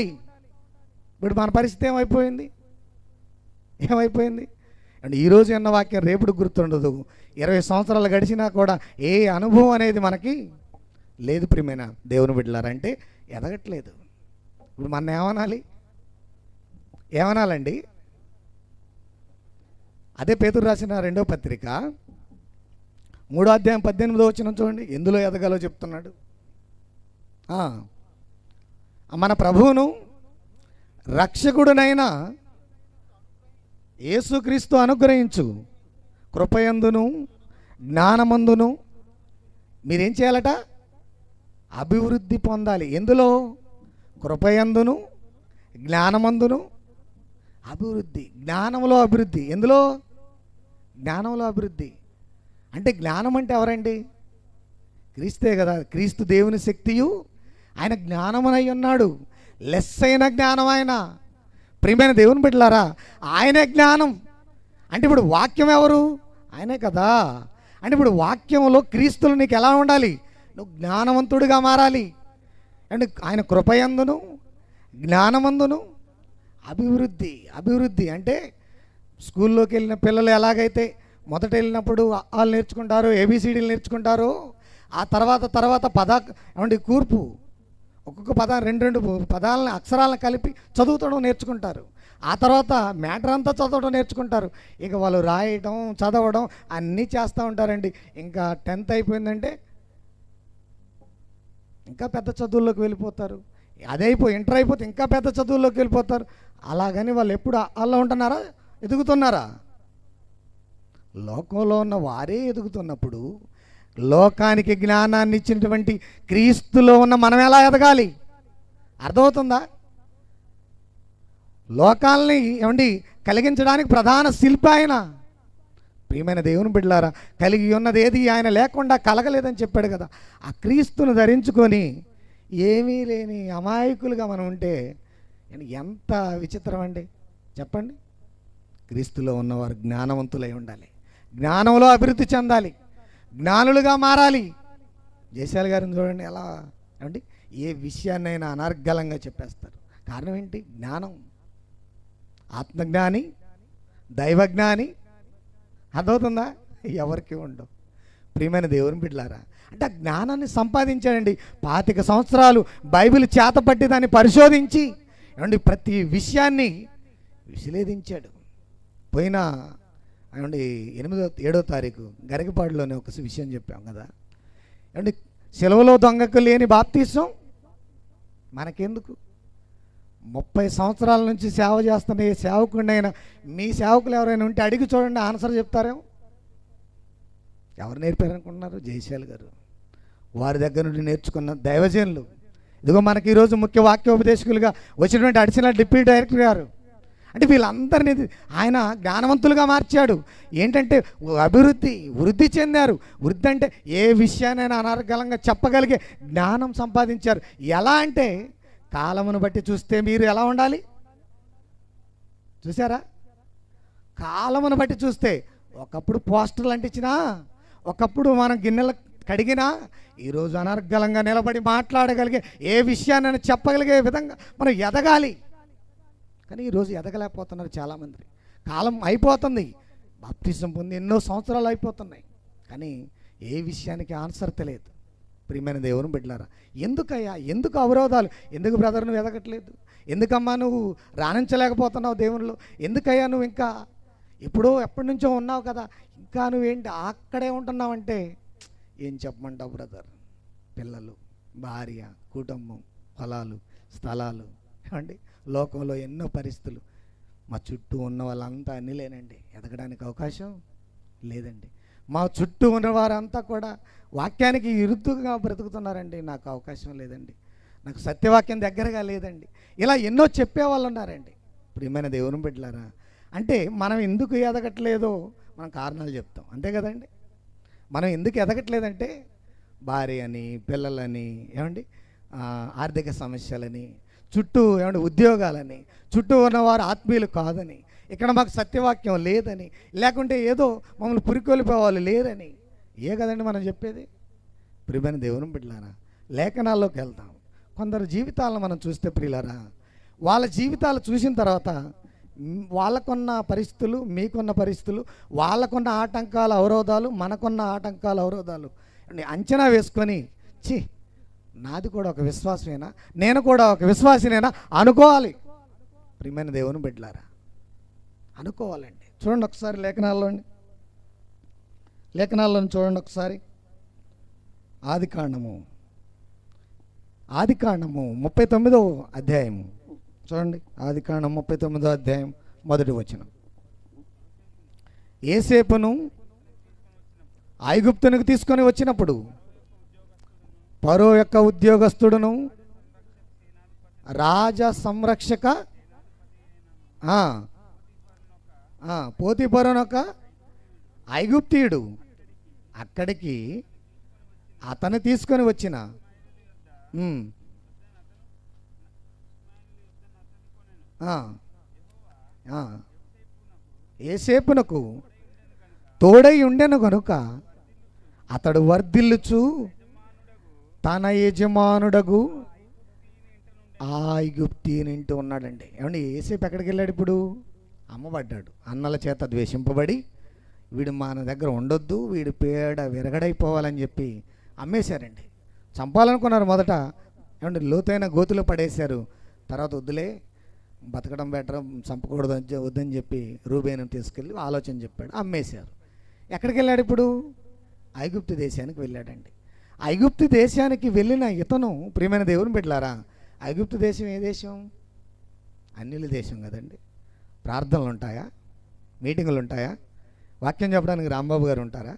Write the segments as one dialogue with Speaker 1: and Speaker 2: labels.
Speaker 1: ఇప్పుడు మన పరిస్థితి ఏమైపోయింది? ఏమైపోయింది? అండ్ ఈరోజు అన్న వాక్యం రేపుడు గుర్తుండదు. ఇరవై సంవత్సరాలు గడిచినా కూడా ఏ అనుభవం అనేది మనకి లేదు ప్రియమైన దేవుని బిడ్డలారంటే ఎదగట్లేదు. ఇప్పుడు మన ఏమనాలి? ఏమనాలండి? అదే పేతురు రాసిన రెండో పత్రిక. మూడో అధ్యాయం పద్దెనిమిదో వచ్చిన చూడండి. ఎందులో ఎదగాలో చెప్తున్నాడు. మన ప్రభువును రక్షకుడునైన యేసుక్రీస్తు అనుగ్రహించు. కృపయందును జ్ఞానమందును. మీరేం చేయాలట? అభివృద్ధి పొందాలి. ఎందులో? కృపయందును జ్ఞానమందును. అభివృద్ధి జ్ఞానంలో అభివృద్ధి. ఎందులో? జ్ఞానంలో అభివృద్ధి. అంటే జ్ఞానం అంటే ఎవరండి? క్రీస్తే కదా. క్రీస్తు దేవుని శక్తియు ఆయన జ్ఞానమునై ఉన్నాడు. లెస్ అయిన జ్ఞానం ఆయన. ప్రియమైన దేవుని బిడ్డలారా ఆయనే జ్ఞానం. అంటే ఇప్పుడు వాక్యం ఎవరు? ఆయనే కదా. అంటే ఇప్పుడు వాక్యంలో క్రీస్తులు నీకు ఎలా ఉండాలి? నువ్వు జ్ఞానవంతుడిగా మారాలి. అండ్ ఆయన కృపయందును జ్ఞానమందును అభివృద్ధి అభివృద్ధి. అంటే స్కూల్లోకి వెళ్ళిన పిల్లలు ఎలాగైతే మొదట వెళ్ళినప్పుడు వాళ్ళు నేర్చుకుంటారు ఏబిసిడీలు నేర్చుకుంటారు ఆ తర్వాత తర్వాత పదా ఏమండి కూర్పు. ఒక్కొక్క పద రెండు రెండు పదాలను అక్షరాలను కలిపి చదువుతడం నేర్చుకుంటారు. ఆ తర్వాత మ్యాటర్ అంతా చదవడం నేర్చుకుంటారు. ఇక వాళ్ళు రాయటం చదవడం అన్నీ చేస్తూ ఉంటారండి. ఇంకా టెన్త్ అయిపోయిందంటే ఇంకా పెద్ద చదువుల్లోకి వెళ్ళిపోతారు. అదే అయిపోయి ఇంటర్ అయిపోతే ఇంకా పెద్ద చదువుల్లోకి వెళ్ళిపోతారు. అలాగని వాళ్ళు ఎప్పుడు అలా ఉంటున్నారా? ఎదుగుతున్నారా? లోకంలో ఉన్న వారే ఎదుగుతున్నప్పుడు లోకానికి జ్ఞానాన్ని ఇచ్చినటువంటి క్రీస్తులో ఉన్న మనం ఎలా ఎదగాలి? అర్థమవుతుందా? లోకాల్ని ఏమండి కలిగించడానికి ప్రధాన శిల్పి ఆయన. ప్రియమైన దేవుని బిడ్డలారా కలిగి ఉన్నది ఏది ఆయన లేకుండా కలగలేదని చెప్పాడు కదా. ఆ క్రీస్తును ధరించుకొని ఏమీ లేని అమాయకులుగా మనం ఉంటే ఎంత విచిత్రం అండి. చెప్పండి. క్రీస్తులో ఉన్నవారు జ్ఞానవంతులై ఉండాలి. జ్ఞానంలో అభివృద్ధి చెందాలి. జ్ఞానులుగా మారాలి. జయశాల్ గారిని చూడండి ఎలా అంటే ఏ విషయాన్నైనా అనర్గలంగా చెప్పేస్తారు. కారణం ఏంటి? జ్ఞానం. ఆత్మజ్ఞాని దైవజ్ఞాని. అర్థమవుతుందా? ఎవరికి ఉండవు. ప్రియమైన దేవుని బిడ్డలారా అంటే ఆ జ్ఞానాన్ని సంపాదించాడండి. పాతిక సంవత్సరాలు బైబిల్ చేతపట్టి దాన్ని పరిశోధించి ఏమండి ప్రతి విషయాన్ని విశ్లేషించాడు. పోయిన ఏమండి ఎనిమిదో ఏడో తారీఖు గరికపాడులోనే ఒక విషయం చెప్పాం కదా. ఏమండి సెలవులో దొంగకు లేని బాప్తీసం? మనకెందుకు? ముప్పై సంవత్సరాల నుంచి సేవ చేస్తున్న ఏ సేవకుడైనా మీ సేవకులు ఎవరైనా ఉంటే అడిగి చూడండి ఆన్సర్ చెప్తారేమో? ఎవరు నేర్పారనుకుంటున్నారు? జయశాల్ గారు. వారి దగ్గర నుండి నేర్చుకున్న దైవజనులు. ఇదిగో మనకి ఈరోజు ముఖ్య వాక్యోపదేశకులుగా వచ్చినటువంటి అడిషనల్ డిప్యూటీ డైరెక్టర్ గారు. అంటే వీళ్ళందరినీ ఆయన జ్ఞానవంతులుగా మార్చాడు. ఏంటంటే అభివృద్ధి వృద్ధి చెందారు. వృద్ధి అంటే ఏ విషయాన్నైనా అనర్గలంగా చెప్పగలిగే జ్ఞానం సంపాదించారు. ఎలా అంటే కాలమును బట్టి చూస్తే మీరు ఎలా ఉండాలి? చూసారా కాలమును బట్టి చూస్తే ఒకప్పుడు పోస్టర్లు అంటించినా ఒకప్పుడు మనం గిన్నెలు కడిగినా ఈరోజు అనర్గలంగా నిలబడి మాట్లాడగలిగే ఏ విషయాన్ని చెప్పగలిగే విధంగా మనం ఎదగాలి. కానీ ఈరోజు ఎదగలేకపోతున్నారు చాలామంది. కాలం అయిపోతుంది. బాప్తిజం పొంది ఎన్నో సంవత్సరాలు అయిపోతున్నాయి. కానీ ఏ విషయానికి ఆన్సర్ తెలియదు. ప్రియమైన దేవుని బిడ్డలారా ఎందుకయ్యా? ఎందుకు అవరోధాలు? ఎందుకు బ్రదర్ నువ్వు ఎదగట్లేదు? ఎందుకమ్మా నువ్వు రాణించలేకపోతున్నావు దేవునిలో? ఎందుకయ్యా నువ్వు ఇంకా ఎప్పుడో ఎప్పటి నుంచో ఉన్నావు కదా? ఇంకా నువ్వేంటి అక్కడే ఉంటున్నావంటే ఏం చెప్పమంటావు బ్రదర్? పిల్లలు భార్య కుటుంబం పొలాలు స్థలాలు ఏమండి? లోకంలో ఎన్నో పరిస్థితులు. మా చుట్టూ ఉన్న వాళ్ళంతా అన్నీ లేనండి. ఎదగడానికి అవకాశం లేదండి. మా చుట్టూ ఉన్న వారంతా కూడా వాక్యానికి ఇరుతుగా బ్రతుకుతున్నారండి. నాకు అవకాశం లేదండి. నాకు సత్యవాక్యం దగ్గరగా లేదండి. ఇలా ఎన్నో చెప్పేవాళ్ళు ఉన్నారండి. ప్రియమైన దేవుని బిడ్డలారా అంటే మనం ఎందుకు ఎదగట్లేదో మనం కారణాలు చెప్తాం. అంతే కదండి? మనం ఎందుకు ఎదగట్లేదంటే భార్య అని పిల్లలని ఏమండి? ఆర్థిక సమస్యలని చుట్టూ ఏమంటే ఉద్యోగాలని చుట్టూ ఉన్నవారు ఆత్మీయులు కాదని ఇక్కడ మాకు సత్యవాక్యం లేదని లేకుంటే ఏదో మమ్మల్ని పురికొలిపోవాలి లేదని ఏ కదండి మనం చెప్పేది? ప్రియమైన దేవుని బిడ్డలారా లేఖనాల్లోకి వెళ్తాం కొందరు జీవితాలను మనం చూస్తే ప్రియులారా వాళ్ళ జీవితాలు చూసిన తర్వాత వాళ్ళకున్న పరిస్థితులు మీకున్న పరిస్థితులు వాళ్ళకున్న ఆటంకాలు అవరోధాలు మనకున్న ఆటంకాలు అవరోధాలు అంచనా వేసుకొని ఛీ నాది కూడా ఒక విశ్వాసమేనా నేను కూడా ఒక విశ్వాసినేనా? అనుకోవాలి. ప్రియమైన దేవుని బిడ్డలారా అనుకోవాలండి. చూడండి ఒకసారి లేఖనాల్లోని లేఖనాల్లోని చూడండి ఒకసారి. ఆది కాండము. ఆది కాండము ముప్పై తొమ్మిదో అధ్యాయము. చూడండి ఆది కాండం ముప్పై తొమ్మిదో అధ్యాయం మొదటి వచనం. ఏసేపును ఐగుప్తునికి తీసుకొని వచ్చినప్పుడు పరో యొక్క ఉద్యోగస్తుడును రాజ సంరక్షక ఆ, ఐగుప్తీయుడు అక్కడికి అతను తీసుకొని వచ్చిన. ఏసేపునకు తోడై ఉండెను గనుక అతడు వర్ధిల్లుచు తన యజమానుడగు ఆ ఐగుప్తీనింటూ ఉన్నాడండి. ఏమండి ఏసేపు ఎక్కడికి వెళ్ళాడు ఇప్పుడు? అమ్మబడ్డాడు. అన్నల చేత ద్వేషింపబడి వీడు మన దగ్గర ఉండొద్దు వీడి పేడ విరగడైపోవాలని చెప్పి అమ్మేశారండి. చంపాలనుకున్నారు మొదట. ఏమంటే లోతైన గోతులో పడేశారు. తర్వాత వద్దులే బతకడం బెటర్ చంపకూడదు వద్దని చెప్పి రూబేను తీసుకెళ్ళి ఆలోచన చెప్పాడు అమ్మేశారు. ఎక్కడికి వెళ్ళాడు ఇప్పుడు? ఐగుప్తు దేశానికి వెళ్ళాడండి. ఐగుప్తు దేశానికి వెళ్ళిన ఇతను ప్రియమైన దేవుని బిడ్డలారా ఐగుప్తు దేశం ఏ దేశం? అన్నిల దేశం కదండి. ప్రార్థనలు ఉంటాయా? మీటింగులు ఉంటాయా? వాక్యం చెప్పడానికి రాంబాబు గారు ఉంటారా?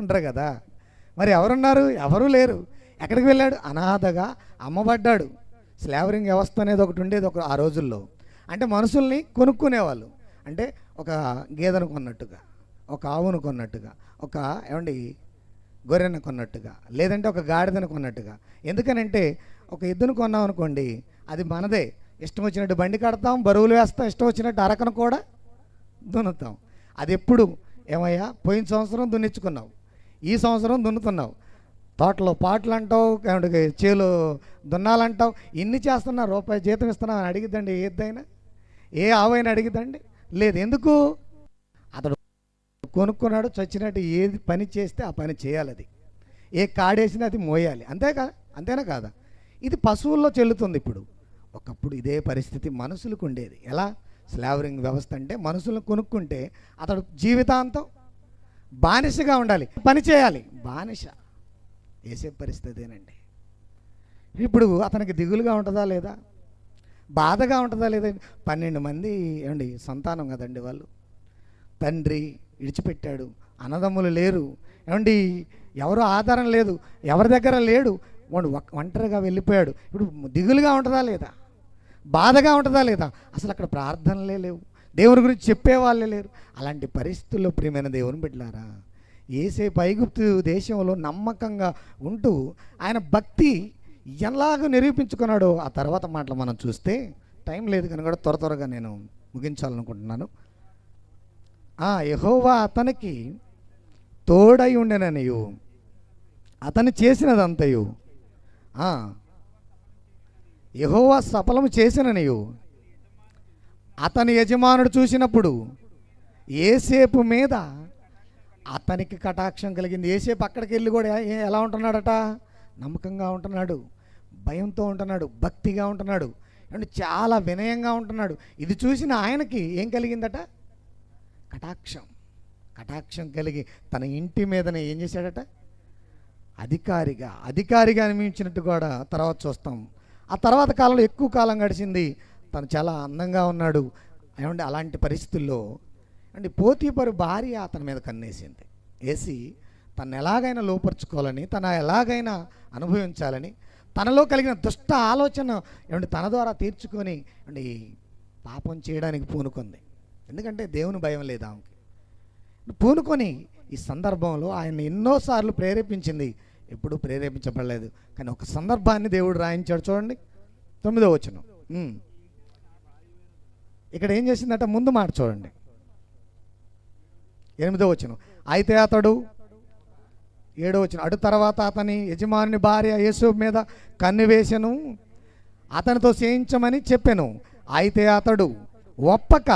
Speaker 1: ఉండరు కదా. మరి ఎవరున్నారు? ఎవరూ లేరు. ఎక్కడికి వెళ్ళాడు? అనాథగా అమ్మబడ్డాడు. స్లావరింగ్ వ్యవస్థ అనేది ఒకటి ఉండేది ఒక ఆ రోజుల్లో. అంటే మనుషుల్ని కొనుక్కునేవాళ్ళు. అంటే ఒక గేదెను కొన్నట్టుగా ఒక ఆవును కొన్నట్టుగా ఒక ఏమండి గొర్రెను కొన్నట్టుగా లేదంటే ఒక గాడిదను కొన్నట్టుగా. ఎందుకనంటే ఒక ఎద్దును కొన్నాం అనుకోండి అది మనదే. ఇష్టం వచ్చినట్టు బండి కడతాం బరువులు వేస్తాం ఇష్టం వచ్చినట్టు అరకను కూడా దున్నుతాం. అది ఎప్పుడు ఏమయ్యా? పోయిన సంవత్సరం దున్నించుకున్నావు ఈ సంవత్సరం దున్నుతున్నావు. తోటలో పాటలు అంటావు చేలు దున్నాలంటావు. ఇన్ని చేస్తున్నా రూపాయి జీతం ఇస్తున్నావు అని అడిగిద్దండి ఏదైనా ఏ ఆవైనా అడిగిద్దండి? లేదు. ఎందుకు? కొనుక్కున్నాడు చచ్చినట్టు ఏది పని చేస్తే ఆ పని చేయాలి అది. ఏ కాడేసినా అది మోయాలి. అంతేకా అంతేనా కాదా? ఇది పశువుల్లో చెల్లుతుంది ఇప్పుడు. ఒకప్పుడు ఇదే పరిస్థితి మనుషులకు ఉండేది. ఎలా? స్లావరింగ్ వ్యవస్థ అంటే మనుషులను కొనుక్కుంటే అతడు జీవితాంతం బానిసగా ఉండాలి పని చేయాలి. బానిస వేసే పరిస్థితేనండి ఇప్పుడు అతనికి దిగులుగా ఉంటుందా లేదా? బాధగా ఉంటుందా లేదా? పన్నెండు మంది ఏమండి సంతానం కదండి వాళ్ళు. తండ్రి విడిచిపెట్టాడు. అన్నదమ్ములు లేరు. ఏమండి? ఎవరు ఆధారం లేదు. ఎవరి దగ్గర లేడు? వాడు ఒంటరిగా వెళ్ళిపోయాడు. ఇప్పుడు దిగులుగా ఉంటుందా లేదా? బాధగా ఉంటుందా లేదా? అసలు అక్కడ ప్రార్థనలే లేవు. దేవుని గురించి చెప్పేవాళ్ళే లేరు. అలాంటి పరిస్థితుల్లో ప్రియమైన దేవుని బిడ్డలారా ఏసే పైగుప్తు దేశంలో నమ్మకంగా ఉంటూ ఆయన భక్తి ఎలాగ నిరూపించుకున్నాడో ఆ తర్వాత మాటలు మనం చూస్తే టైం లేదు కనుక కూడా త్వర త్వరగా నేను ముగించాలనుకుంటున్నాను. ఆ యహోవా అతనికి తోడై ఉండెననియు. అతను చేసినదంతయు. యహోవా యెహోవా సఫలము చేసిననియు. అతని యజమానుడు చూసినప్పుడు ఏసేపు మీద అతనికి కటాక్షం కలిగింది. ఏసేపు అక్కడికి వెళ్ళి కూడా ఎలా ఉంటున్నాడట? నమ్మకంగా ఉంటున్నాడు. భయంతో ఉంటున్నాడు. భక్తిగా ఉంటున్నాడు. అంటే చాలా వినయంగా ఉంటున్నాడు. ఇది చూసిన ఆయనకి ఏం కలిగిందట? కటాక్షం. కటాక్షం కలిగి తన ఇంటి మీదనే ఏం చేశాడట? అధికారిగా అధికారిగా అనిపించినట్టు కూడా తర్వాత చూస్తాం. ఆ తర్వాత కాలంలో ఎక్కువ కాలం గడిచింది. తను చాలా అందంగా ఉన్నాడు. ఏమంటే అలాంటి పరిస్థితుల్లో అంటే పోతీపరు భార్య అతని మీద కన్నేసింది. వేసి తను ఎలాగైనా లోపరుచుకోవాలని తన ఎలాగైనా అనుభవించాలని తనలో కలిగిన దుష్ట ఆలోచన ఏమంటే తన ద్వారా తీర్చుకొని అంటే పాపం చేయడానికి పూనుకుంది. ఎందుకంటే దేవుని భయం లేదు ఆమెకి. పూనుకొని ఈ సందర్భంలో ఆయన ఎన్నోసార్లు ప్రేరేపించింది. ఎప్పుడూ ప్రేరేపించబడలేదు. కానీ ఒక సందర్భాన్ని దేవుడు రాయించాడు చూడండి. తొమ్మిదో వచనం. ఇక్కడ ఏం చేసిందట? ముందు మాట చూడండి. ఎనిమిదో వచనం. అయితే అతడు ఏడో వచ్చిన అటు తర్వాత అతని యజమాని భార్య యేసు మీద కన్ను వేసెను అతనితో చేయించమని చెప్పాను. అయితే అతడు ఒప్పక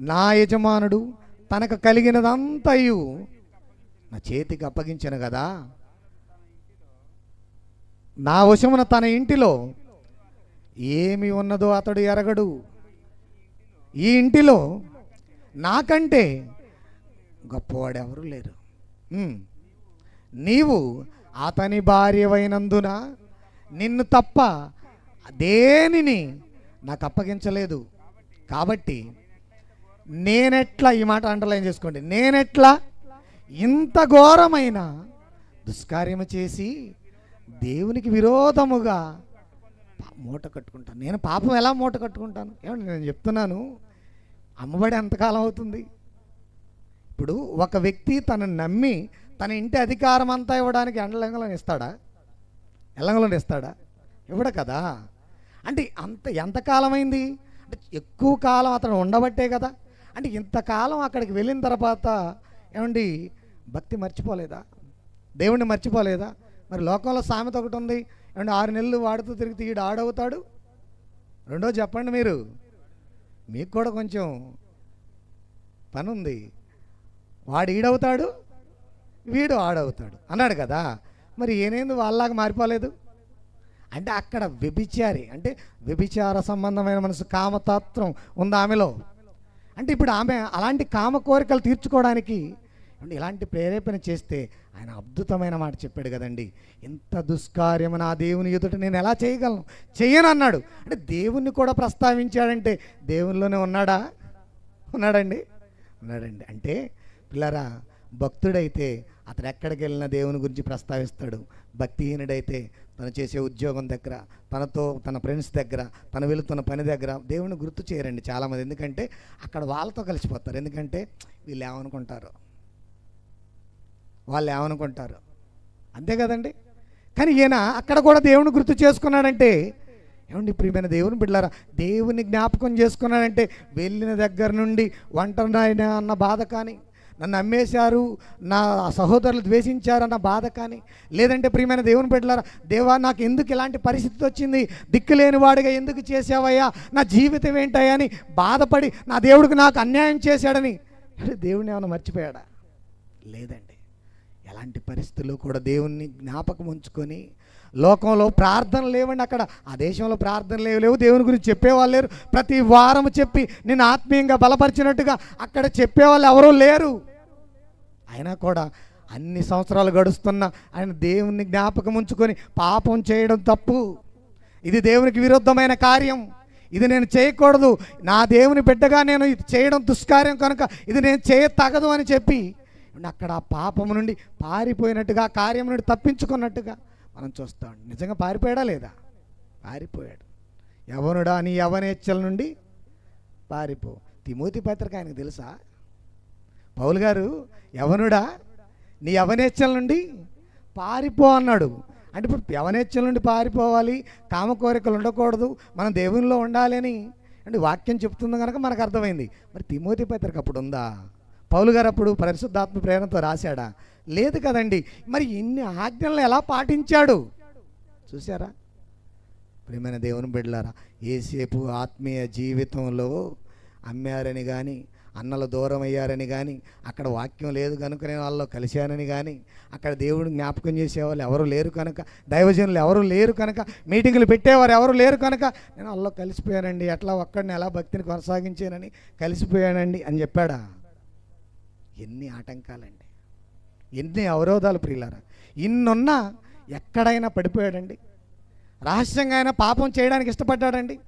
Speaker 1: నా యజమానుడు తనకు కలిగినదంతయు నా చేతికి అప్పగించాను కదా. నా వశమున తన ఇంటిలో ఏమి ఉన్నదో అతడు ఎరగడు. ఈ ఇంటిలో నాకంటే గొప్పవాడెవరు లేరు. నీవు అతని భార్యవైనందున నిన్ను తప్ప దేనిని నాకు అప్పగించలేదు కాబట్టి నేనెట్లా ఈ మాట అండర్లైన్ చేసుకోండి? నేనెట్లా? ఇంత ఘోరమైన దుష్కార్యము చేసి దేవునికి విరోధముగా మూట కట్టుకుంటాను. నేను పాపం ఎలా మూట కట్టుకుంటాను? ఏమంటే నేను చెప్తున్నాను అమ్మబడి ఎంతకాలం అవుతుంది? ఇప్పుడు ఒక వ్యక్తి తనను నమ్మి తన ఇంటి అధికారం అంతా ఇవ్వడానికి ఎండలంగలను ఇస్తాడా? ఎల్లంగలను ఇస్తాడా? ఇవ్వడు కదా. అంటే అంత ఎంతకాలమైంది? అంటే ఎక్కువ కాలం అతను ఉండబట్టే కదా. అంటే ఇంతకాలం అక్కడికి వెళ్ళిన తర్వాత ఏమండి భక్తి మర్చిపోలేదా? దేవుణ్ణి మర్చిపోలేదా? మరి లోకంలో సామెత ఒకటి ఉంది. ఏమండి ఆరు నెలలు వాడుతూ తిరిగితే ఈడు ఆడవుతాడు? రెండో చెప్పండి మీరు. మీకు కూడా కొంచెం పని ఉంది వాడు ఈడవుతాడు వీడు ఆడవుతాడు. అన్నాడు కదా. మరి ఏనేంది వాళ్ళలాగా మారిపోలేదు? అంటే అక్కడ వ్యభిచారి అంటే వ్యభిచార సంబంధమైన మనసు కామతత్వం ఉంది ఆమెలో? అంటే ఇప్పుడు ఆమె అలాంటి కామ కోరికలు తీర్చుకోవడానికి ఇలాంటి ప్రేరేపణ చేస్తే ఆయన అద్భుతమైన మాట చెప్పాడు కదండి. ఇంత దుష్కార్యము నా దేవుని ఎదుట నేను ఎలా చేయగలను? చేయను అన్నాడు. అంటే దేవుణ్ణి కూడా ప్రస్తావించాడంటే దేవునిలోనే ఉన్నాడా? ఉన్నాడండి. ఉన్నాడండి. అంటే పిల్లరా భక్తుడైతే అతను ఎక్కడికి వెళ్ళినా దేవుని గురించి ప్రస్తావిస్తాడు. భక్తిహీనుడైతే తను చేసే ఉద్యోగం దగ్గర తనతో తన ఫ్రెండ్స్ దగ్గర తను వెళుతున్న పని దగ్గర దేవుని గుర్తు చేయరండి చాలామంది. ఎందుకంటే అక్కడ వాళ్ళతో కలిసిపోతారు. ఎందుకంటే వీళ్ళు ఏమనుకుంటారు? వాళ్ళు ఏమనుకుంటారు? అంతే కదండి? కానీ ఈయన అక్కడ కూడా దేవుని గుర్తు చేసుకున్నాడంటే ఏమండి ప్రియమైన దేవుని బిడ్డారా దేవుని జ్ఞాపకం చేసుకున్నాడంటే వెళ్ళిన దగ్గర నుండి ఒంటరినైనా అన్న బాధ కానీ నన్ను అమ్మేశారు నా సహోదరులు ద్వేషించారన్న బాధ కానీ లేదంటే ప్రియమైన దేవుని పెట్టారా దేవా నాకు ఎందుకు ఇలాంటి పరిస్థితి వచ్చింది? దిక్కులేని వాడిగా ఎందుకు చేసావయ్యా నా జీవితం ఏంటయ్యా అని బాధపడి నా దేవుడికి నాకు అన్యాయం చేశాడని. అరే దేవుడిని ఏమైనా మర్చిపోయాడా? లేదండి. ఎలాంటి పరిస్థితుల్లో కూడా దేవుణ్ణి జ్ఞాపకం ఉంచుకొని లోకంలో ప్రార్థన లేవండి అక్కడ. ఆ దేశంలో ప్రార్థన లేవు లేవు. దేవుని గురించి చెప్పేవాళ్ళు లేరు. ప్రతి వారం చెప్పి నేను ఆత్మీయంగా బలపరిచినట్టుగా అక్కడ చెప్పేవాళ్ళు ఎవరూ లేరు. అయినా కూడా అన్ని సంవత్సరాలు గడుస్తున్న ఆయన దేవుణ్ణి జ్ఞాపకం ఉంచుకొని పాపం చేయడం తప్పు. ఇది దేవునికి విరుద్ధమైన కార్యం. ఇది నేను చేయకూడదు. నా దేవుని బిడ్డగా నేను ఇది చేయడం దుష్కార్యం కనుక ఇది నేను చేయ తగదు అని చెప్పి అక్కడ పాపము నుండి పారిపోయినట్టుగా కార్యం నుండి తప్పించుకున్నట్టుగా మనం చూస్తాం. నిజంగా పారిపోయాడా లేదా? పారిపోయాడు. యవనుడా నీ యవనేచ్చల నుండి పారిపో. తిమోతి పత్రిక ఆయనకు తెలుసా? పౌలు గారు యవనుడా నీ యవనేచ్చల నుండి పారిపో అన్నాడు. అంటే ఇప్పుడు యవనేచ్చల నుండి పారిపోవాలి కామ కోరికలు ఉండకూడదు మనం దేవునిలో ఉండాలి అని అంటే వాక్యం చెప్తుంది కనుక మనకు అర్థమైంది. మరి తిమోతి పత్రిక అప్పుడు ఉందా? పౌలు గారు అప్పుడు పరిశుద్ధాత్మ ప్రేరణతో రాశాడా? లేదు కదండి. మరి ఇన్ని ఆజ్ఞలను ఎలా పాటించాడు? చూసారా ప్రేమైన దేవుని బిడ్డలారా ఏసేపు ఆత్మీయ జీవితంలో అమ్మారని కానీ అన్నలు దూరం అయ్యారని కానీ అక్కడ వాక్యం లేదు కనుక నేను వాళ్ళలో కలిశానని కానీ అక్కడ దేవుడు జ్ఞాపకం చేసేవాళ్ళు ఎవరు లేరు కనుక దైవజనులు ఎవరు లేరు కనుక మీటింగులు పెట్టేవారు ఎవరు లేరు కనుక నేను వాళ్ళలో కలిసిపోయానండి. ఎట్లా ఒక్కడిని ఎలా భక్తిని కొనసాగించానని కలిసిపోయానండి అని చెప్పాడా? ఎన్ని ఆటంకాలండి. ఎన్ని అవరోధాలు ప్రియులారా. ఇన్నున్నా ఎక్కడైనా పడిపోయాడండి. రహస్యంగా అయినా పాపం చేయడానికి ఇష్టపడ్డాడండి.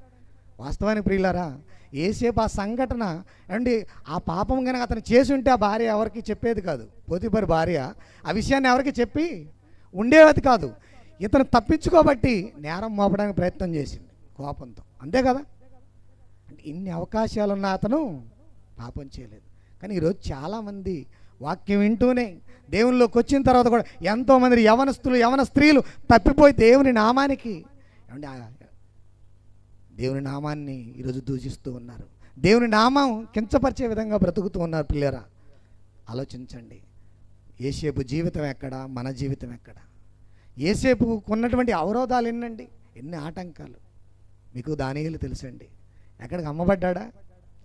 Speaker 1: వాస్తవానికి ప్రియులారా ఏసేపు ఆ సంఘటన అండి ఆ పాపం కనుక అతను చేసి ఉంటే ఆ భార్య ఎవరికి చెప్పేది కాదు. పోతిపరి భార్య ఆ విషయాన్ని ఎవరికి చెప్పి ఉండేది కాదు. ఇతను తప్పించుకోబట్టి నేరం మోపడానికి ప్రయత్నం చేసింది కోపంతో. అంతే కదా? ఇన్ని అవకాశాలు ఉన్న అతను పాపం చేయలేదు. కానీ ఈరోజు చాలామంది వాక్యం వింటూనే దేవునిలోకి వచ్చిన తర్వాత కూడా ఎంతోమంది యవనస్తులు యవన స్త్రీలు తప్పిపోయి దేవుని నామానికి దేవుని నామాన్ని ఈరోజు దూషిస్తూ ఉన్నారు. దేవుని నామం కించపరిచే విధంగా బ్రతుకుతూ ఉన్నారు పిల్లరా. ఆలోచించండి. ఏసేపు జీవితం ఎక్కడ? మన జీవితం ఎక్కడ? ఏసేపు ఉన్నటువంటి అవరోధాలు ఎన్నండి? ఎన్ని ఆటంకాలు? మీకు దానియులు తెలుసండి. ఎక్కడికి అమ్మబడ్డా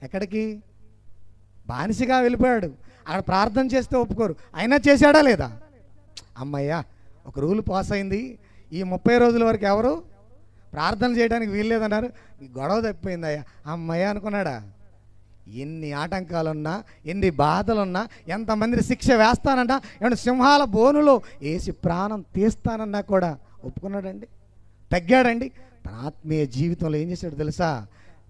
Speaker 1: ఎక్కడికి? బానిసగా వెళ్ళిపోయాడు. అక్కడ ప్రార్థన చేస్తే ఒప్పుకోరు. అయినా చేశాడా లేదా? అమ్మయ్యా ఒక రూల్ పాస్ అయింది. ఈ ముప్పై రోజుల వరకు ఎవరు? ప్రార్థన చేయడానికి వీల్లేదన్నారు గొడవ తప్పిపోయిందయ్యా అమ్మయ్య అనుకున్నాడా? ఎన్ని ఆటంకాలున్నా ఎన్ని బాధలున్నా ఎంతమంది శిక్ష వేస్తానంట ఏమన్నా సింహాల బోనులో వేసి ప్రాణం తీస్తానన్నా కూడా ఒప్పుకున్నాడండి. తగ్గాడండి. తన ఆత్మీయ జీవితంలో ఏం చేశాడు తెలుసా?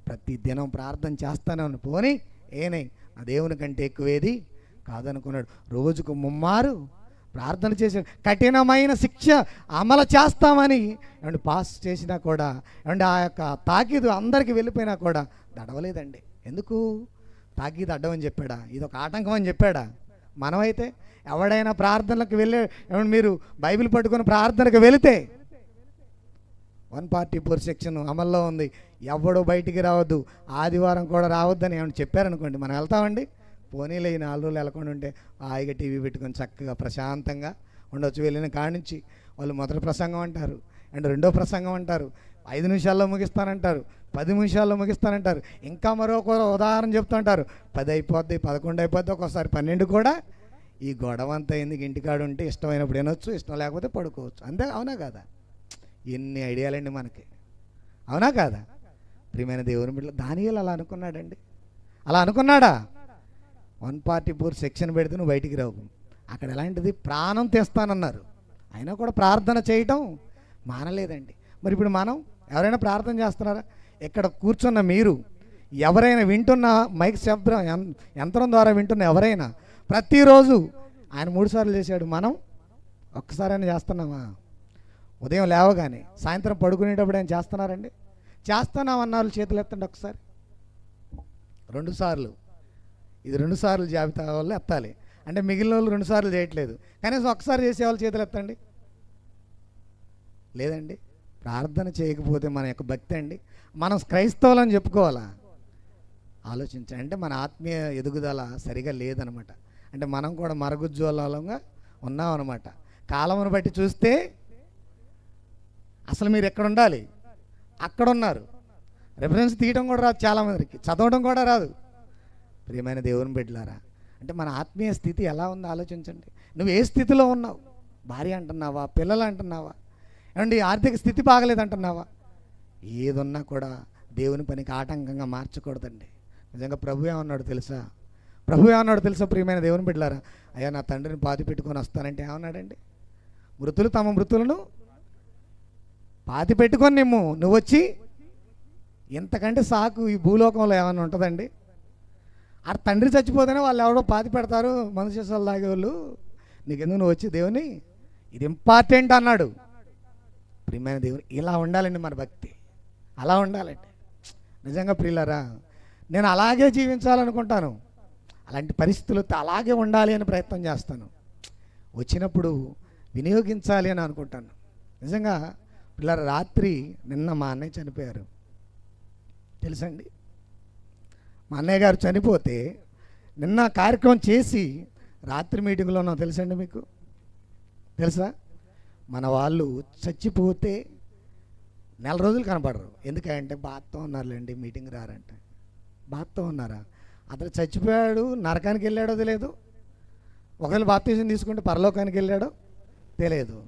Speaker 1: ప్రతి దినం ప్రార్థన చేస్తానని పోని ఏనే నా దేవుని కంటే ఎక్కువేది కాదనుకున్నాడు. రోజుకు ముమ్మారు ప్రార్థన చేసి కఠినమైన శిక్ష అమలు చేస్తామని అండ్ పాస్ చేసినా కూడా అండ్ ఆ యొక్క తాకీదు అందరికీ వెళ్ళిపోయినా కూడా దడవలేదండి ఎందుకు? తాకీదు అడ్డమని చెప్పాడా? ఇది ఒక ఆటంకం అని చెప్పాడా? మనమైతే ఎవడైనా ప్రార్థనలకు వెళ్ళే మీరు బైబిల్ పట్టుకొని ప్రార్థనకు వెళితే వన్ పార్టీ ఫోర్ సెక్షన్ అమల్లో ఉంది. ఎవడు బయటికి రావద్దు ఆదివారం కూడా రావద్దని ఏమైనా చెప్పారనుకోండి మనం వెళ్తామండి. పోనీలే ఈ నాలుగు రోజులు వెళ్ళకుండా ఉంటే హాయిగా టీవీ పెట్టుకొని చక్కగా ప్రశాంతంగా ఉండొచ్చు. వెళ్ళిన కాడి నుంచి వాళ్ళు మొదటి ప్రసంగం అంటారు అండ్ రెండో ప్రసంగం అంటారు ఐదు నిమిషాల్లో ముగిస్తానంటారు పది నిమిషాల్లో ముగిస్తానంటారు ఇంకా మరొక ఉదాహరణ చెప్తుంటారు. పది అయిపోద్ది పదకొండు అయిపోద్ది ఒక్కోసారి పన్నెండు కూడా ఈ గొడవ అంతా ఎందుకు ఇంటికాడ ఉంటే ఇష్టమైనప్పుడు వినొచ్చు ఇష్టం లేకపోతే పడుకోవచ్చు. అంతే అవునా కదా? ఎన్ని ఐడియాలండి మనకి. అవునా కాదా? ప్రియమైన దేవుని బిడ్డ దానియాలు అలా అనుకున్నాడండి. అలా అనుకున్నాడా? వన్ పార్టీ ఫోర్ సెక్షన్ పెడితే నువ్వు బయటికి రావు. అక్కడ ఎలాంటిది? ప్రాణం తెస్తానన్నారు. అయినా కూడా ప్రార్థన చేయటం మానలేదండి. మరి ఇప్పుడు మనం ఎవరైనా ప్రార్థన చేస్తున్నారా? ఇక్కడ కూర్చున్న మీరు ఎవరైనా వింటున్న మైక్ శబ్దం యంత్రం ద్వారా వింటున్న ఎవరైనా ప్రతిరోజు ఆయన మూడుసార్లు చేశాడు మనం ఒక్కసారైనా చేస్తున్నామా? ఉదయం లేవగానే సాయంత్రం పడుకునేటప్పుడు ఆయన చేస్తున్నారండి? చేస్తున్నామన్నారు చేతులు ఎత్తండి ఒకసారి రెండుసార్లు ఇది రెండు సార్లు జాబితా వాళ్ళు ఎత్తాలి. అంటే మిగిలిన వాళ్ళు రెండు సార్లు చేయట్లేదు. కనీసం ఒకసారి చేసేవాళ్ళు చేతులు ఎత్తండి. లేదండి. ప్రార్థన చేయకపోతే మన యొక్క భక్తి అండి. మనం క్రైస్తవులని చెప్పుకోవాలా? ఆలోచించండి. అంటే మన ఆత్మీయ ఎదుగుదల సరిగా లేదనమాట. అంటే మనం కూడా మరుగుజ్వలంగా ఉన్నామన్నమాట కాలమును బట్టి చూస్తే అసలు మీరు ఎక్కడ ఉండాలి? అక్కడ ఉన్నారు. రెఫరెన్స్ తీయడం కూడా రాదు చాలామందికి. చదవడం కూడా రాదు. ప్రియమైన దేవుని బిడ్డలారా అంటే మన ఆత్మీయ స్థితి ఎలా ఉందో ఆలోచించండి. నువ్వు ఏ స్థితిలో ఉన్నావు? భార్య అంటున్నావా? పిల్లలు అంటున్నావా? ఏమండి ఆర్థిక స్థితి బాగలేదంటున్నావా ఏదున్నా కూడా దేవుని పనికి ఆటంకంగా మార్చకూడదండి. నిజంగా ప్రభు ఏమన్నాడు తెలుసా? ప్రభు ఏమన్నాడు తెలుసా ప్రియమైన దేవుని బిడ్డలారా? అయ్యా నా తండ్రిని పాతి పెట్టుకొని వస్తానంటే ఏమన్నాడండి? మృతులు తమ మృతులను పాతి పెట్టుకొని నిమ్ము. నువ్వు వచ్చి ఇంతకంటే సాకు ఈ భూలోకంలో ఏమైనా ఉంటుందండి? ఆ తండ్రి చచ్చిపోతేనే వాళ్ళు ఎవడో పాతి పెడతారు మనుష్య లాగేవాళ్ళు. నీకెందుకు నువ్వు వచ్చి దేవుని? ఇది ఇంపార్టెంట్ అన్నాడు. ప్రియమైన దేవుని ఇలా ఉండాలండి మన భక్తి. అలా ఉండాలండి. నిజంగా ప్రియులరా నేను అలాగే జీవించాలనుకుంటాను. అలాంటి పరిస్థితులు అలాగే ఉండాలి అని ప్రయత్నం చేస్తాను. వచ్చినప్పుడు వినియోగించాలి అని అనుకుంటాను. నిజంగా పిల్లల రాత్రి నిన్న మా అన్నయ్య చనిపోయారు. తెలుసండి మా అన్నయ్య గారు చనిపోతే నిన్న కార్యక్రమం చేసి రాత్రి మీటింగ్లో ఉన్నాం. తెలుసండి మీకు? తెలుసా? మన వాళ్ళు చచ్చిపోతే నెల రోజులు కనపడరు. ఎందుకంటే బాధతో ఉన్నారులేండి మీటింగ్ రారంటే. బాధతో ఉన్నారా? అతను చచ్చిపోయాడు నరకానికి వెళ్ళాడో తెలియదు. ఒకవేళ బాప్తీసం తీసుకుంటే పరలోకానికి వెళ్ళాడో తెలియదు.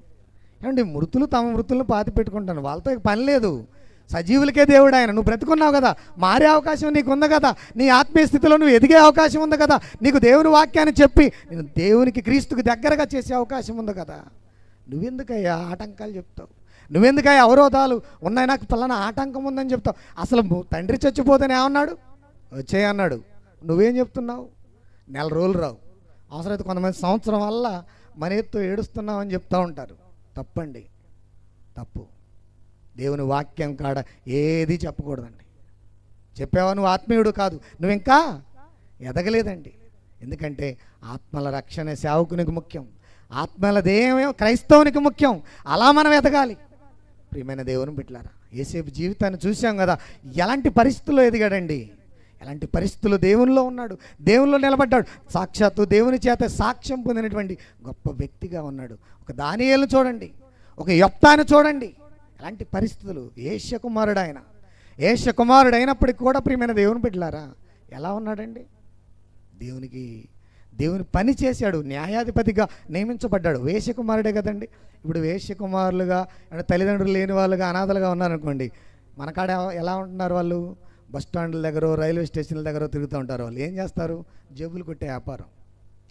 Speaker 1: ఏమండి మృతులు తమ మృతులను పాతి పెట్టుకుంటాను వాళ్ళతో పని లేదు. సజీవులకే దేవుడు ఆయన. నువ్వు బ్రతుకున్నావు కదా మారే అవకాశం నీకు ఉంది కదా నీ ఆత్మీయ స్థితిలో నువ్వు ఎదిగే అవకాశం ఉంది కదా నీకు దేవుని వాక్యాన్ని చెప్పి నేను దేవునికి క్రీస్తుకి దగ్గరగా చేసే అవకాశం ఉంది కదా. నువ్వెందుకయ్యా ఆటంకాలు చెప్తావు? నువ్వెందుకయ్యా అవరోధాలు ఉన్నాయి? నాకు పలానా ఆటంకం ఉందని చెప్తావు. అసలు తండ్రి చచ్చిపోతేనే ఏమన్నాడు? వచ్చేయ్ అన్నాడు. నువ్వేం చెప్తున్నావు? నెల రోజులు రావు. అవసరమైతే కొంతమంది సంవత్సరం వల్ల మన ఎత్తు ఏడుస్తున్నావు అని చెప్తూ ఉంటారు. తప్పండి. తప్పు. దేవుని వాక్యం కాడ ఏది చెప్పకూడదండి. చెప్పావా నువ్వు ఆత్మీయుడు కాదు. నువ్వు ఇంకా ఎదగలేదండి. ఎందుకంటే ఆత్మల రక్షణ సేవకునికి ముఖ్యం. ఆత్మల దేవమే క్రైస్తవునికి ముఖ్యం. అలా మనం ఎదగాలి. ప్రియమైన దేవుని బిడ్డలారా ఏసేపు జీవితాన్ని చూసాం కదా ఎలాంటి పరిస్థితుల్లో ఎదిగాడండి? ఎలాంటి పరిస్థితులు దేవునిలో ఉన్నాడు? దేవునిలో నిలబడ్డాడు. సాక్షాత్తు దేవుని చేత సాక్ష్యం పొందినటువంటి గొప్ప వ్యక్తిగా ఉన్నాడు. ఒక దానియేలు చూడండి. ఒక యొప్తాను చూడండి. అలాంటి పరిస్థితులు. ఏష్య కుమారుడు ఆయన ఏష కుమారుడు అయినప్పటికీ కూడా ప్రియమైన దేవుని బిడ్డలారా ఎలా ఉన్నాడండి? దేవునికి దేవుని పని చేశాడు న్యాయాధిపతిగా నియమించబడ్డాడు. వేషకుమారుడే కదండి. ఇప్పుడు వేషకుమారులుగా అంటే తల్లిదండ్రులు లేని వాళ్ళుగా అనాథలుగా ఉన్నారనుకోండి మన కాడ ఎలా ఉంటున్నారు వాళ్ళు? బస్ స్టాండ్ల దగ్గర రైల్వే స్టేషన్ల దగ్గర తిరుగుతూ ఉంటారు వాళ్ళు. ఏం చేస్తారు? జేబులు కొట్టే వ్యాపారం.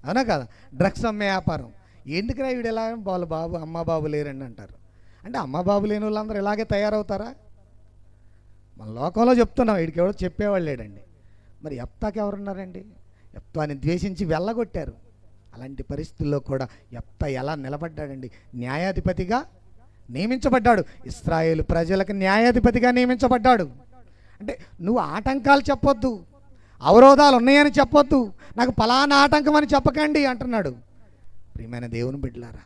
Speaker 1: అవునా కదా? డ్రగ్స్ అమ్మే వ్యాపారం. ఎందుకురా వీడు ఎలా? వాళ్ళ బాబు అమ్మ బాబు లేరండి అంటారు. అంటే అమ్మ బాబు లేని వాళ్ళందరూ ఇలాగే తయారవుతారా? మన లోకంలో చెప్తున్నాం వీడికి ఎవడో చెప్పేవాళ్ళు లేడండి. మరి ఎప్తాకి ఎవరున్నారండి? ఎప్తాని ద్వేషించి వెళ్ళగొట్టారు. అలాంటి పరిస్థితుల్లో కూడా ఎప్త ఎలా నిలబడ్డాడండి? న్యాయాధిపతిగా నియమించబడ్డాడు. ఇస్రాయేల్ ప్రజలకు న్యాయాధిపతిగా నియమించబడ్డాడు. అంటే నువ్వు ఆటంకాలు చెప్పొద్దు. అవరోధాలు ఉన్నాయని చెప్పొద్దు. నాకు ఫలానా ఆటంకం అని చెప్పకండి అంటున్నాడు. ప్రియమైన దేవుని బిడ్డలారా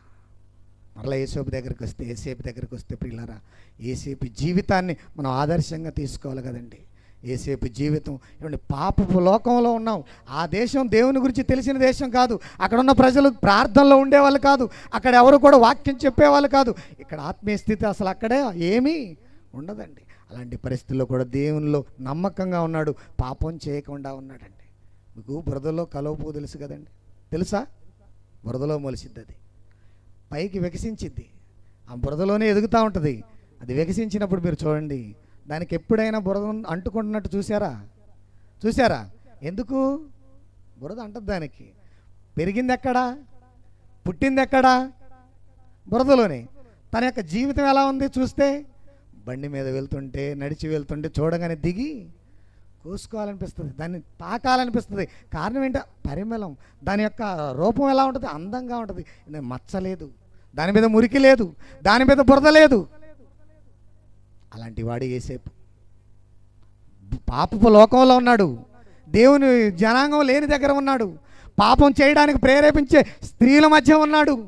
Speaker 1: మరలా ఏసేపు దగ్గరికి వస్తే ఏసేపు దగ్గరికి వస్తే ప్రియులారా ఏసేపు జీవితాన్ని మనం ఆదర్శంగా తీసుకోవాలి కదండి. ఏసేపు జీవితం ఇటువంటి పాపపు లోకంలో ఉన్నాం. ఆ దేశం దేవుని గురించి తెలిసిన దేశం కాదు. అక్కడ ఉన్న ప్రజలు ప్రార్థనలో ఉండేవాళ్ళు కాదు. అక్కడ ఎవరు కూడా వాక్యం చెప్పేవాళ్ళు కాదు. ఇక్కడ ఆత్మీయ స్థితి అసలు అక్కడే ఏమీ ఉండదండి. అలాంటి పరిస్థితుల్లో కూడా దేవునిలో నమ్మకంగా ఉన్నాడు. పాపం చేయకుండా ఉన్నాడండి. మీకు బురదలో కలుపు తెలుసు కదండి. తెలుసా? బురదలో మొలిసిద్ది అది పైకి వికసించిద్ది. ఆ బురదలోనే ఎదుగుతూ ఉంటుంది. అది వికసించినప్పుడు మీరు చూడండి దానికి ఎప్పుడైనా బురద అంటుకుంటున్నట్టు చూసారా చూసారా ఎందుకు? బురద అంటది దానికి. పెరిగింది ఎక్కడా పుట్టింది ఎక్కడా బురదలోనే. తన యొక్క జీవితం ఎలా ఉంది చూస్తే బండి మీద వెళ్తుంటే నడిచి వెళ్తుంటే చూడగానే దిగి కోసుకోవాలనిపిస్తుంది. దాన్ని తాకాలనిపిస్తుంది. కారణం ఏంటో పరిమళం. దాని యొక్క రూపం ఎలా ఉంటుంది? అందంగా ఉంటుంది. మచ్చలేదు. దాని మీద మురికి లేదు దాని మీద బురద లేదు. అలాంటి వాడు ఏసేపు పాపపు లోకంలో ఉన్నాడు. దేవుని జనాంగం లేని దగ్గర ఉన్నాడు. పాపం చేయడానికి ప్రేరేపించే స్త్రీల మధ్య ఉన్నాడు.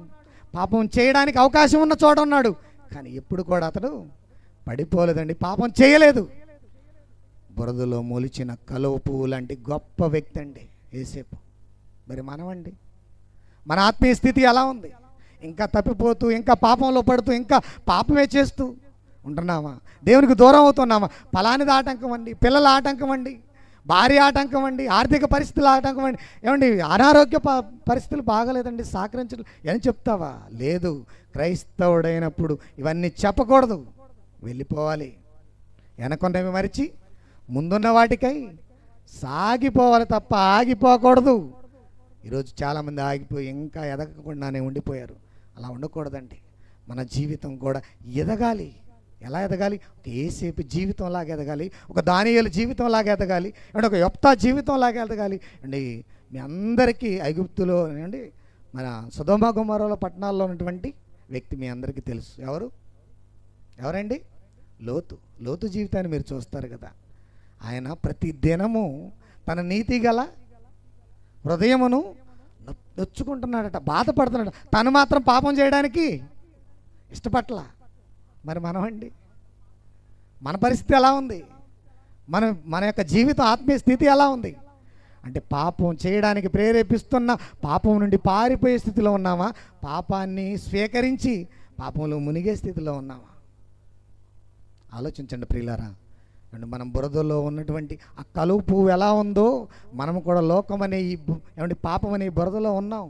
Speaker 1: పాపం చేయడానికి అవకాశం ఉన్న చోట ఉన్నాడు. కానీ ఎప్పుడు కూడా అతడు పడిపోలేదండి. పాపం చేయలేదు. బురదలో మొలిచిన కలువ పువ్వు లాంటి గొప్ప వ్యక్తి అండి ఏసేపు మరి మనమండి? మన ఆత్మీయ స్థితి ఎలా ఉంది? ఇంకా తప్పిపోతూ ఇంకా పాపంలో పడుతూ ఇంకా పాపమే చేస్తూ ఉంటున్నామా దేవునికి దూరం అవుతున్నామా ఫలానిది ఆటంకం అండి పిల్లల ఆటంకం అండి భార్య ఆటంకం అండి ఆర్థిక పరిస్థితుల ఆటంకం అండి. ఏమండి అనారోగ్య ప- పరిస్థితులు బాగలేదండి సహకరించడం అని చెప్తావా? లేదు క్రైస్తవుడైనప్పుడు ఇవన్నీ చెప్పకూడదు. వెళ్ళిపోవాలి. వెనకొన్నవి మరిచి ముందున్న వాటికై సాగిపోవాలి తప్ప ఆగిపోకూడదు. ఈరోజు చాలామంది ఆగిపోయి ఇంకా ఎదగకుండానే ఉండిపోయారు. అలా ఉండకూడదండి. మన జీవితం కూడా ఎదగాలి. ఎలా ఎదగాలి? ఒక ఏసేపు జీవితం లాగా ఎదగాలి. ఒక దానియలు జీవితం లాగా ఎదగాలి. అండ్ ఒక యొప్తా జీవితం లాగా ఎదగాలి. అండి మీ అందరికీ ఐగుప్తులో అండి మన సుధమ గుమారాల పట్టణాల్లో ఉన్నటువంటి వ్యక్తి మీ అందరికీ తెలుసు. ఎవరు? ఎవరండి? లోతు. లోతు జీవితాన్ని మీరు చూస్తారు కదా. ఆయన ప్రతి దినము తన నీతి గల హృదయమును నొచ్చుకుంటున్నాడట బాధపడుతున్నాడు. తను మాత్రం పాపం చేయడానికి ఇష్టపట్ల. మరి మనమండి? మన పరిస్థితి ఎలా ఉంది? మన మన యొక్క జీవిత ఆత్మీయ స్థితి ఎలా ఉంది? అంటే పాపం చేయడానికి ప్రేరేపిస్తున్న పాపం నుండి పారిపోయే స్థితిలో ఉన్నామా? పాపాన్ని స్వీకరించి పాపంలో మునిగే స్థితిలో ఉన్నామా? ఆలోచించండి ప్రియులారా. అండ్ మనం బురదలో ఉన్నటువంటి ఆ కలువు పువ్వు ఎలా ఉందో మనం కూడా లోకం అనే ఈ ఏమంటే పాపం అనే బురదలో ఉన్నాం.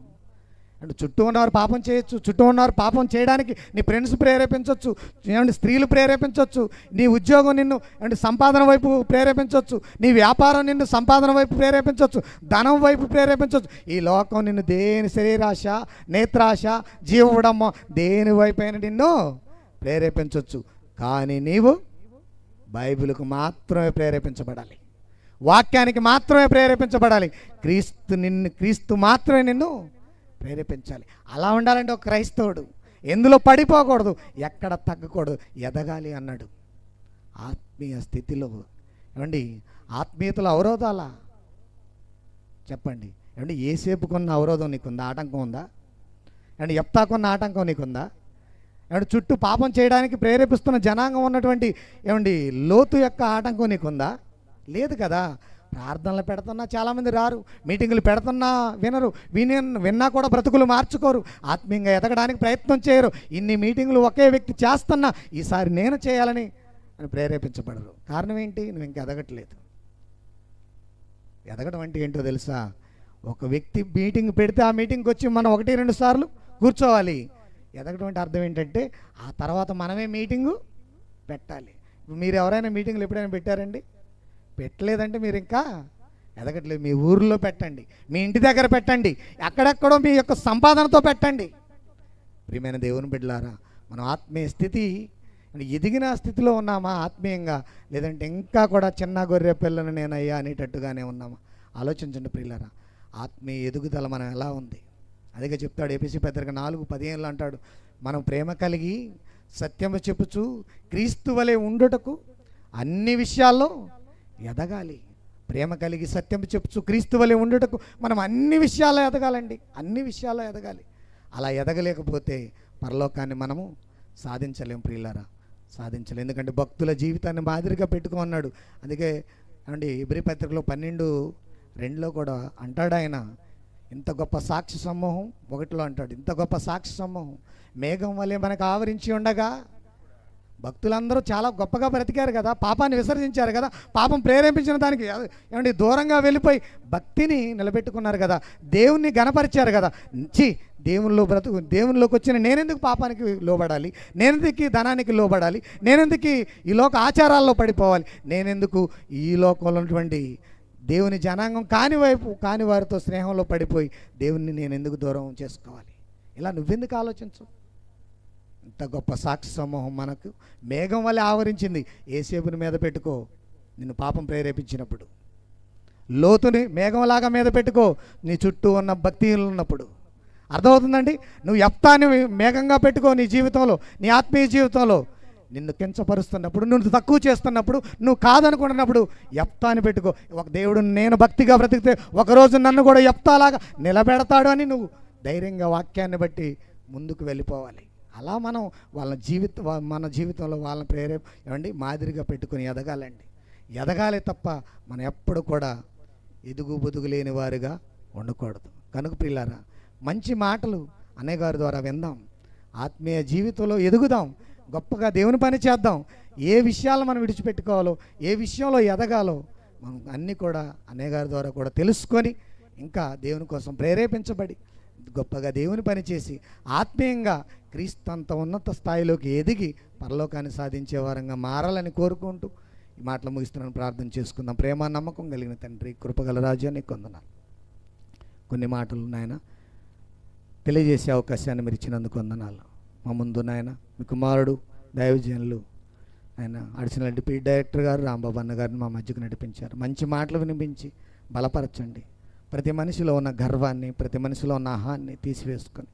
Speaker 1: అంటే చుట్టూ ఉన్నవారు పాపం చేయొచ్చు చుట్టూ ఉన్నవారు పాపం చేయడానికి నీ ఫ్రెండ్స్ ప్రేరేపించవచ్చు ఏమంటే స్త్రీలు ప్రేరేపించవచ్చు నీ ఉద్యోగం నిన్ను అంటే సంపాదన వైపు ప్రేరేపించవచ్చు నీ వ్యాపారం నిన్ను సంపాదన వైపు ప్రేరేపించవచ్చు ధనం వైపు ప్రేరేపించవచ్చు ఈ లోకం నిన్ను దేని శరీరాశ నేత్రాశ జీవడమ్మ దేని వైపు అయినా నిన్ను ప్రేరేపించవచ్చు కానీ నీవు బైబిల్కు మాత్రమే ప్రేరేపించబడాలి. వాక్యానికి మాత్రమే ప్రేరేపించబడాలి. క్రీస్తు నిన్ను క్రీస్తు మాత్రమే నిన్ను ప్రేరేపించాలి. అలా ఉండాలంటే ఒక క్రైస్తవుడు. ఎందులో పడిపోకూడదు. ఎక్కడ తగ్గకూడదు. ఎదగాలి అన్నాడు. ఆత్మీయ స్థితిలో. ఏమండి? ఆత్మీయతలో అవరోధాలా. చెప్పండి. ఏమండి? ఏసేపుకున్న అవరోధం నీకుందా? ఆటంకం ఉందా? అండ్ ఎప్తాకున్న ఆటంకం నీకుందా? ఏమంటే చుట్టూ పాపం చేయడానికి ప్రేరేపిస్తున్న జనాంగం ఉన్నటువంటి ఏమండి లోతు యొక్క ఆటంకం నీకుందా? లేదు కదా. ప్రార్థనలు పెడుతున్నా చాలామంది రారు మీటింగులు పెడుతున్నా వినరు విని విన్నా కూడా బ్రతుకులు మార్చుకోరు ఆత్మీయంగా ఎదగడానికి ప్రయత్నం చేయరు. ఇన్ని మీటింగులు ఒకే వ్యక్తి చేస్తున్నా ఈసారి నేను చేయాలని అని ప్రేరేపించబడరు. కారణం ఏంటి? నువ్వు ఇంకా ఎదగట్లేదు. ఎదగడం అంటే ఏంటో తెలుసా? ఒక వ్యక్తి మీటింగ్ పెడితే ఆ మీటింగ్కి వచ్చి మనం ఒకటి రెండు సార్లు కూర్చోవాలి. ఎదగటువంటి అంటే అర్థం ఏంటంటే ఆ తర్వాత మనమే మీటింగు పెట్టాలి. మీరు ఎవరైనా మీటింగ్లు ఎప్పుడైనా పెట్టారండి? పెట్టలేదంటే మీరు ఇంకా ఎదగట్లేదు. మీ ఊర్లో పెట్టండి. మీ ఇంటి దగ్గర పెట్టండి. ఎక్కడెక్కడో మీ యొక్క సంపాదనతో పెట్టండి. ప్రియమైన దేవుని బిడ్డలారా మనం ఆత్మీయ స్థితి ఎదిగిన స్థితిలో ఉన్నామా ఆత్మీయంగా? లేదంటే ఇంకా కూడా చిన్న గొర్రె పిల్లను నేనయ్యా అనేటట్టుగానే ఉన్నామా? ఆలోచించండి ప్రియులారా ఆత్మీయ ఎదుగుదల మనం ఎలా ఉంది? అదిగా చెప్తాడు ఏపీసీ పత్రిక నాలుగు పదిహేనులు అంటాడు. మనం ప్రేమ కలిగి సత్యము చెప్పుచు క్రీస్తు వలె ఉండుటకు అన్ని విషయాల్లో ఎదగాలి. ప్రేమ కలిగి సత్యం చెప్పుచు క్రీస్తు వలె ఉండుటకు మనం అన్ని విషయాల్లో ఎదగాలండి. అన్ని విషయాల్లో ఎదగాలి. అలా ఎదగలేకపోతే పరలోకాన్ని మనము సాధించలేం ప్రియులారా. సాధించలేం. ఎందుకంటే భక్తుల జీవితాన్ని మాదిరిగా పెట్టుకోమన్నాడు. అందుకే అండి ఇబ్రి పత్రికలో పన్నెండు రెండులో కూడా అంటాడు ఆయన ఇంత గొప్ప సాక్షి సమూహం ఒకటిలో అంటాడు ఇంత గొప్ప సాక్షి సమూహం మేఘం వల్లే మనకు ఆవరించి ఉండగా? భక్తులందరూ చాలా గొప్పగా బ్రతికారు కదా పాపాన్ని విసర్జించారు కదా పాపం ప్రేరేపించిన దానికి ఏమండి దూరంగా వెళ్ళిపోయి భక్తిని నిలబెట్టుకున్నారు కదా దేవుణ్ణి గనపరిచారు కదా చి దేవునిలో బ్రతుకు దేవునిలోకి వచ్చిన నేనెందుకు పాపానికి లోబడాలి నేనెందుకు ధనానికి లోబడాలి నేనెందుకు ఈ లోక ఆచారాల్లో పడిపోవాలి నేనెందుకు ఈ లోకంలో ఉన్నటువంటి దేవుని జనాంగం కాని వైపు కాని వారితో స్నేహంలో పడిపోయి దేవుణ్ణి నేను ఎందుకు దూరం చేసుకోవాలి? ఇలా నువ్వెందుకు ఆలోచించు? ఇంత గొప్ప సాక్షి సమూహం మనకు మేఘం వల్ల ఆవరించింది. ఏసేపుని మీద పెట్టుకో. నిన్ను పాపం ప్రేరేపించినప్పుడు. లోతుని మేఘంలాగా మీద పెట్టుకో. నీ చుట్టూ ఉన్న భక్తిలు ఉన్నప్పుడు. అర్థమవుతుందండి? నువ్వు ఎప్తాన్ని మేఘంగా పెట్టుకో నీ జీవితంలో నీ ఆత్మీయ జీవితంలో. నిన్ను కించపరుస్తున్నప్పుడు నువ్వు తక్కువ చేస్తున్నప్పుడు నువ్వు కాదనుకుంటున్నప్పుడు ఎప్తాని పెట్టుకో. ఒక దేవుడు నేను భక్తిగా బ్రతికితే ఒకరోజు నన్ను కూడా ఎప్తాలాగా నిలబెడతాడు అని నువ్వు ధైర్యంగా వాక్యాన్ని బట్టి ముందుకు వెళ్ళిపోవాలి. అలా మనం వాళ్ళ జీవిత మన జీవితంలో వాళ్ళని ప్రేరే ఏమండి? మాదిరిగా పెట్టుకొని ఎదగాలండి. ఎదగాలి తప్ప మనం ఎప్పుడు కూడా ఎదుగు బుదుగు లేని వారుగా ఉండకూడదు. కనుక పిల్లారా మంచి మాటలు అనేగారి ద్వారా విందాం. ఆత్మీయ జీవితంలో ఎదుగుదాం. గొప్పగా దేవుని పని చేద్దాం. ఏ విషయాలు మనం విడిచిపెట్టుకోవాలో ఏ విషయంలో ఎదగాలో మనం అన్నీ కూడా అనేగారి ద్వారా కూడా తెలుసుకొని ఇంకా దేవుని కోసం ప్రేరేపించబడి గొప్పగా దేవుని పని చేసి ఆత్మీయంగా క్రీస్తు అంత ఉన్నత స్థాయిలోకి ఎదిగి పరలోకాన్ని సాధించే వారంగా మారాలని కోరుకుంటూ ఈ మాటలు ముగిస్తున్నాను. ప్రార్థన చేసుకుందాం. ప్రేమ నమ్మకం కలిగిన తండ్రి కృపగల రాజ్యాన్ని కొందనాలు. కొన్ని మాటలు నాయన తెలియజేసే అవకాశాన్ని మీరు ఇచ్చినందుకు వందనాలు. మా ముందు నాయన మీ కుమారుడు దైవజనులు. ఆయన అడిషనల్ డిప్యూటీ డైరెక్టర్ గారు రాంబాబు అన్న గారిని మా మధ్యకు నడిపించారు. మంచి మాటలు వినిపించి బలపరచండి. ప్రతి మనిషిలో ఉన్న గర్వాన్ని ప్రతి మనిషిలో ఉన్న ఆహాన్ని తీసివేసుకొని